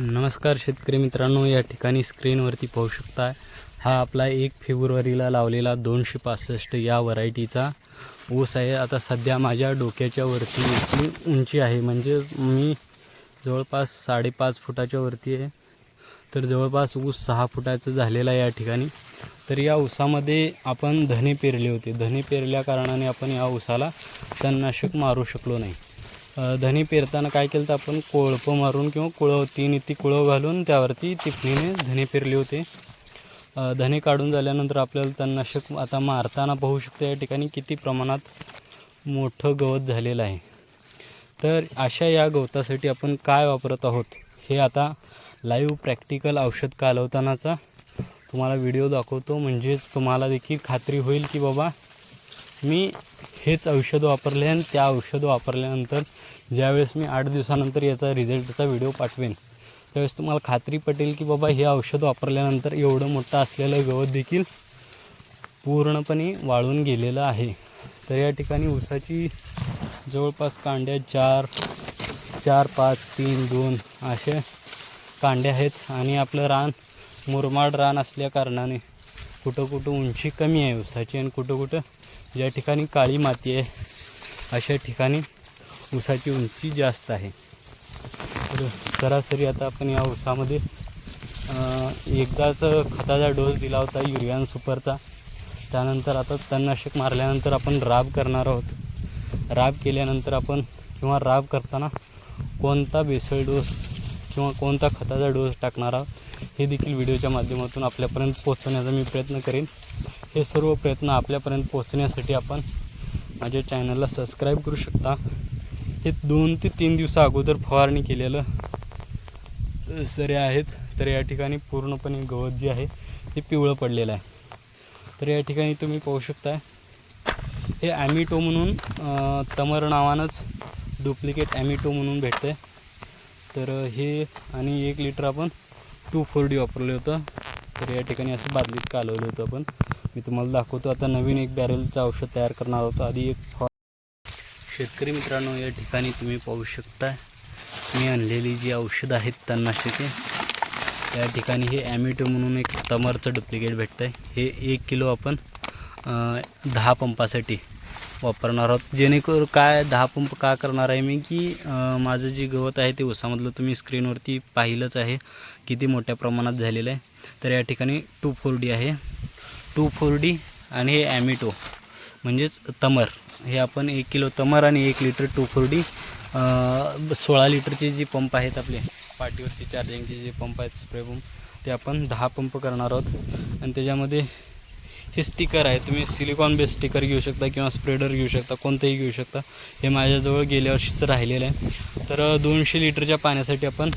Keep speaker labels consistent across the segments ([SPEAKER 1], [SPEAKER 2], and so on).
[SPEAKER 1] नमस्कार शेतकरी मित्रांनो या ठिकाणी स्क्रीनवरती पाहू शकता हा आपला एक फेब्रुवारीला लावलेला दोनशे पासष्ट या व्हरायटीचा ऊस आहे. आता सध्या माझ्या डोक्याच्या वरती याची उंची आहे म्हणजे मी जवळपास साडेपाच फुटाच्या वरती आहे. तर जवळपास ऊस सहा फुटाचं झालेला या ठिकाणी. तर या ऊसामध्ये आपण धने पेरले होते. धने पेरल्या कारणाने आपण या ऊसाला तणनाशक मारू शकलो नाही. धने पेरताना काय केलं तर आपण कोळपं मारून किंवा कुळव तीन ती कुळं घालून त्यावरती टिपणीने धने पेरली होते. धने काढून झाल्यानंतर आपल्याला तणनाशक आता मारताना पाहू शकतो या ठिकाणी किती प्रमाणात मोठं गवत झालेलं आहे. तर अशा या गवतासाठी आपण काय वापरत आहोत हे आता लाईव्ह प्रॅक्टिकल औषध कालवतानाचा तुम्हाला व्हिडिओ दाखवतो. म्हणजेच तुम्हाला देखील खात्री होईल की बाबा मी हेच औषध वापरले आणि त्या औषध वापरल्यानंतर ज्यावेळेस मी आठ दिवसानंतर याचा रिझल्टचा व्हिडिओ पाठवेन त्यावेळेस तुम्हाला खात्री पटेल की बाबा हे औषध वापरल्यानंतर एवढं मोठं असलेलं गवत देखील पूर्णपणे वाळून गेलेलं आहे. तर या ठिकाणी ऊसाची जवळपास कांड्या चार चार पाच तीन दोन असे कांड्या आहेत आणि आपलं रान मुरमाड रान असल्या कारणाने कुठं कुठं उंची कमी आहे ऊसाची आणि कुठं कुठं ज्या ठिकाणी काळी माती आहे अशा ठिकाणी ऊसाची उंची जास्त आहे. तर सरासरी आता आपण या ऊसामध्ये एकदाच खताचा डोस दिला होता युरियान सुपरचा. त्यानंतर आता तणनाशक मारल्यानंतर आपण राब करणार आहोत. राब केल्यानंतर आपण किंवा राब करताना कोणता बेसळ डोस किंवा कोणता खताचा डोस टाकणार आहोत हे देखील व्हिडिओच्या माध्यमातून आपल्यापर्यंत पोहोचवण्याचा मी प्रयत्न करेन. हे सर्व प्रयत्न आपल्यापर्यंत पोहोचण्यासाठी आपण माझ्या चॅनलला सबस्क्राईब करू शकता. हे दोन ते तीन दिवसा अगोदर फवारणी केलेलं सरे आहेत. तर या ठिकाणी पूर्णपणे गवत जे आहे ते पिवळं पडलेलं आहे. तर या ठिकाणी तुम्ही पाहू शकता हे ॲमिटो म्हणून तमर नावानंच डुप्लिकेट ॲमिटो म्हणून भेटतं आहे तर हे आणि एक लिटर आपण टू फोर डी वापरलं होतं. तर या ठिकाणी असं बादलीत कालवलं होतं आपण. मी तुम्हाला दाखवतो. आता नवीन एक बॅरेलचं औषध तयार करणार होतो आधी एक फवा शेतकरी मित्रांनो या ठिकाणी तुम्ही पाहू शकता मी आणलेली जी औषधं आहेत तणनाशके त्या ठिकाणी हे ॲमिटो म्हणून एक तमरचं डुप्लिकेट भेटतं आहे हे एक किलो आपण दहा पंपासाठी वापरणार आहोत. जेणेकरून काय दहा पंप का करणार आहे मी? की माझं जे गवत आहे ते उसामधलं तुम्ही स्क्रीनवरती पाहिलंच आहे. किती मोठ्या प्रमाणात झालेलं आहे. तर या ठिकाणी टू फोर डी आहे. टू फोर डी आणि हे ॲमिटो म्हणजेच तमर. हे आपण एक किलो तमर आणि एक लिटर टू फोर डी सोळा लिटरचे जे पंप आहेत आपले पाठीवरती चार्जिंगचे जे पंप आहेत स्प्रे पंप ते आपण दहा पंप करणार आहोत. आणि त्याच्यामध्ये हे स्टिकर आहे. तुम्ही सिलिकॉन बेस स्टिकर घेऊ शकता किंवा स्प्रेडर घेऊ शकता कोणतंही घेऊ शकता. हे माझ्याजवळ गेल्या वर्षीचं राहिलेलं आहे. तर दोनशे लिटरच्या पाण्यासाठी आपण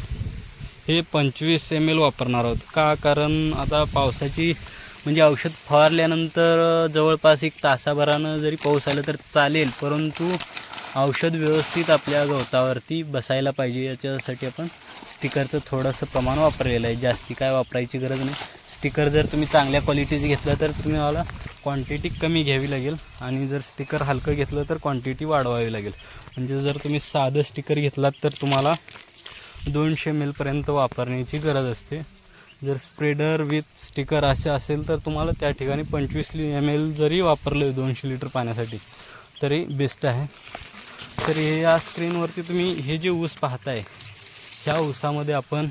[SPEAKER 1] हे पंचवीस एम एल वापरणार आहोत. का? कारण आता पावसाची म्हणजे औषध फवारल्यानंतर जवळपास एक तासाभरानं जरी पाऊस आला तर चालेल परंतु औषध व्यवस्थित आपल्या गवतावरती बसायला पाहिजे. याच्यासाठी आपण स्टिकरचं थोडंसं प्रमाण वापरलेलं आहे. जास्ती काय वापरायची गरज नाही. स्टिकर जर तुम्ही चांगल्या क्वालिटीचं घेतलं तर तुम्हाला क्वांटिटी कमी घ्यावी लागेल आणि जर स्टिकर हलकं घेतलं तर क्वांटिटी वाढवावी लागेल. म्हणजे जर तुम्ही साधं स्टिकर घेतलात तर तुम्हाला दोनशे एम एलपर्यंत वापरण्याची गरज असते. जर स्प्रेडर विथ स्टिकर असे असेल तर तुम्हाला त्या ठिकाणी पंचवीस एम एल जरी वापरले दोनशे लिटर पाण्यासाठी तरी बेस्ट आहे. तर हे या स्क्रीनवरती तुम्ही हे जे ऊस पाहताय ह्या ऊसामध्ये आपण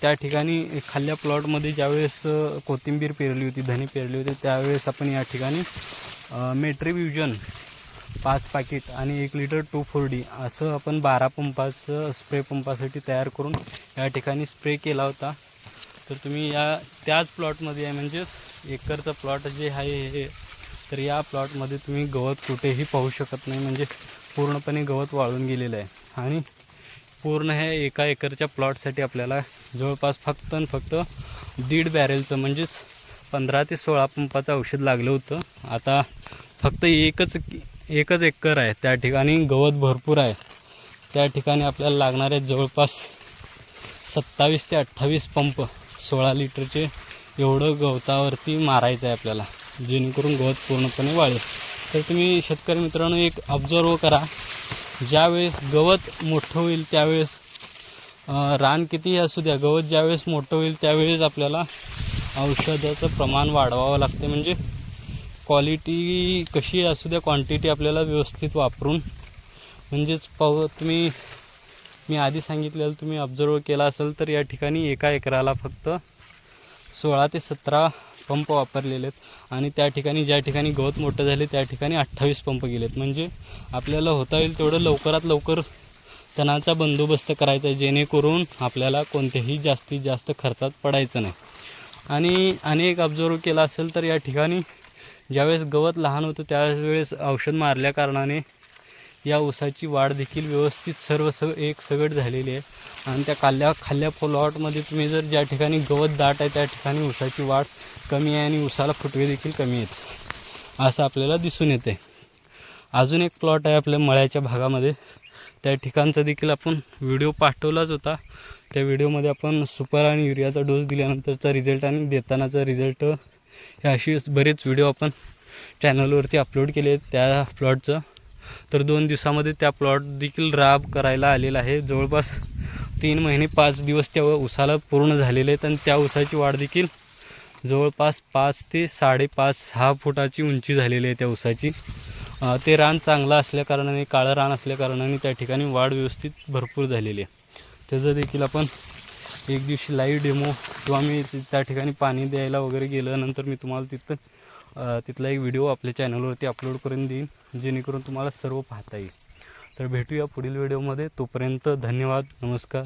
[SPEAKER 1] त्या ठिकाणी खाल्ल्या प्लॉटमध्ये ज्यावेळेस कोथिंबीर पेरली होती धने पेरली होती त्यावेळेस आपण या ठिकाणी मेट्रिब्युजन पाच पाकिट आणि एक लिटर टू फोर डी असं आपण बारा पंपाचं स्प्रे पंपासाठी तयार करून या ठिकाणी स्प्रे केला होता. तर तुम्ही या त्याच प्लॉटमध्ये आहे म्हणजेच एकरचं प्लॉट जे आहे हे तर या प्लॉटमध्ये तुम्ही गवत कुठेही पाहू शकत नाही. म्हणजे पूर्णपणे गवत वाळून गेलेलं आहे. आणि पूर्ण ह्या एका एकरच्या प्लॉटसाठी आपल्याला जवळपास फक्त आणि फक्त दीड बॅरेलचं म्हणजेच पंधरा ते सोळा पंपाचं औषध लागलं होतं. आता फक्त एकच एकच एकर आहे. त्या ठिकाणी गवत भरपूर आहे. त्या ठिकाणी आपल्याला लागणारे जवळपास सत्तावीस ते अठ्ठावीस पंप सोळा लिटरचे एवढं गवतावरती मारायचं आहे आपल्याला जेणेकरून गवत पूर्णपणे वाळेल. तर तुम्ही शेतकरी मित्रांनो एक ऑब्झर्व करा. ज्यावेळेस गवत मोठं होईल त्यावेळेस रान कितीही असू द्या गवत ज्यावेळेस मोठं होईल त्यावेळेस आपल्याला औषधाचं प्रमाण वाढवावं लागते. म्हणजे क्वालिटी कशी असू द्या क्वांटिटी आपल्याला व्यवस्थित वापरून. म्हणजेच पाव तुम्ही मी आधी सांगितलेलं तुम्ही ऑब्झर्व केला असेल तर या ठिकाणी एका एकराला फक्त सोळा ते सतरा पंप वापरलेले आहेत. आणि त्या ठिकाणी ज्या ठिकाणी गवत मोठं झाले त्या ठिकाणी अठ्ठावीस पंप गेलेत. म्हणजे आपल्याला होता येईल तेवढं लवकरात लवकर तणाचा बंदोबस्त करायचा आहे जेणेकरून आपल्याला कोणत्याही जास्तीत जास्त खर्चात पडायचं नाही. आणि अनेक ऑब्झर्व केला असेल तर या ठिकाणी ज्यावेळेस गवत लहान होतं त्यावेळेस औषध मारल्या कारणाने या ऊसाची वाढ देखील व्यवस्थित सर्व स एक सगट झालेली आहे. आणि त्या खाल्ल्या खाल्ल्या प्लॉटमध्ये तुम्ही जर ज्या ठिकाणी गवत दाट आहे त्या ठिकाणी ऊसाची वाढ कमी आहे आणि ऊसाला फुटवे देखील कमी आहेत. असं आपल्याला दिसून येते अजून एक प्लॉट आहे आपल्या मळ्याच्या भागामध्ये. त्या ठिकाणचा देखील आपण व्हिडिओ पाठवलाच होता. त्या व्हिडिओमध्ये आपण सुपर आणि युरियाचा डोस दिल्यानंतरचा रिझल्ट आणि देतानाचा रिझल्ट हे असे बरेच व्हिडिओ आपण चॅनलवरती अपलोड केले आहेत. त्या प्लॉटचं तर दोन दिवसामध्ये त्या प्लॉट देखील राब करायला आलेला आहे. जवळपास तीन महिने पाच दिवस त्या उसाला पूर्ण झालेले आहेत आणि त्या उसाची वाढ देखील जवळपास पाच ते साडेपाच सहा फुटाची उंची झालेली आहे त्या उसाची. ते रान चांगलं असल्याकारणाने काळं रान असल्याकारणाने त्या ठिकाणी वाढ व्यवस्थित भरपूर झालेली आहे. त्याचं देखील आपण एक दिवशी लाईव्ह डेमो किंवा मी त्या ठिकाणी पाणी द्यायला वगैरे गेल्यानंतर मी तुम्हाला तिथं तिथला एक व्हिडिओ आपल्या चॅनलवरती अपलोड करून देईन. जेणेकरून तुम्हाला सर्व पाहता येईल. तर भेटूया पुढील व्हिडिओमध्ये तोपर्यंत धन्यवाद. नमस्कार.